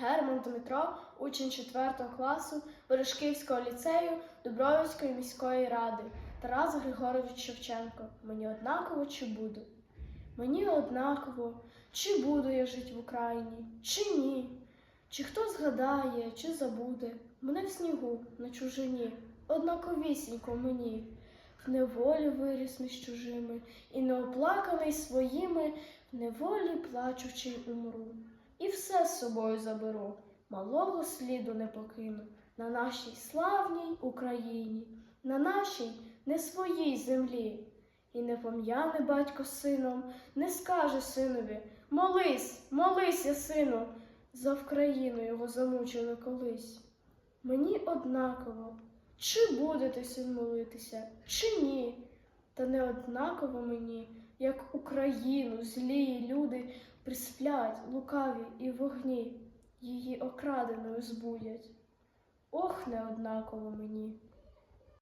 Герман Дмитро, учень 4 класу Бережківського ліцею Дубровицької міської ради. Тарас Григорович Шевченко. Мені однаково чи буду? Мені однаково, чи буду я жити в Україні, чи ні. Чи хто згадає, чи забуде мене в снігу на чужині, однаковісінько мені, в неволі виріс між чужими, і неоплаканий своїми, в неволі плачучи умру. І все з собою заберу, малого сліду не покину на нашій славній Україні, на нашій не своїй землі. І не пом'яне батько сином, не скаже синові Молись, молися, сину, за Вкраїну його замучили колись. Мені однаково, чи будете син молитися, чи ні. Та не однаково мені, як Україну злії люди присплять лукаві і вогні, її окраденою збудять. Ох, неоднаково мені.